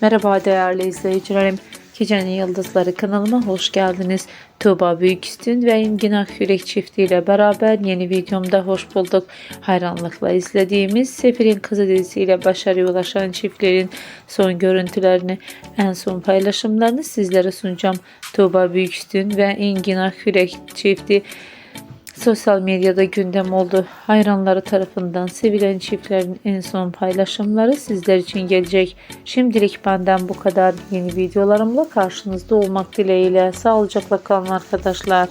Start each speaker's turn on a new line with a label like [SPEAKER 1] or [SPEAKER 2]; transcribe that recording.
[SPEAKER 1] Merhaba değerli izleyicilerim. Gecenin Yıldızları kanalıma hoş geldiniz. Tuğba Büyüküstün ve Engin Akyürek çiftiyle beraber yeni videomda hoş bulduk. Hayranlıkla izlediğimiz Sefir'in Kızı dizisiyle başarıya ulaşan çiftlerin son görüntülerini, en son paylaşımlarını sizlere sunacağım. Tuğba Büyüküstün ve Engin Akyürek çifti Sosyal medyada gündem oldu. Hayranları tarafından sevilen çiftlerin en son paylaşımları sizler için gelecek. Şimdilik benden bu kadar. Yeni videolarımla karşınızda olmak dileğiyle. Sağlıcakla kalın arkadaşlar.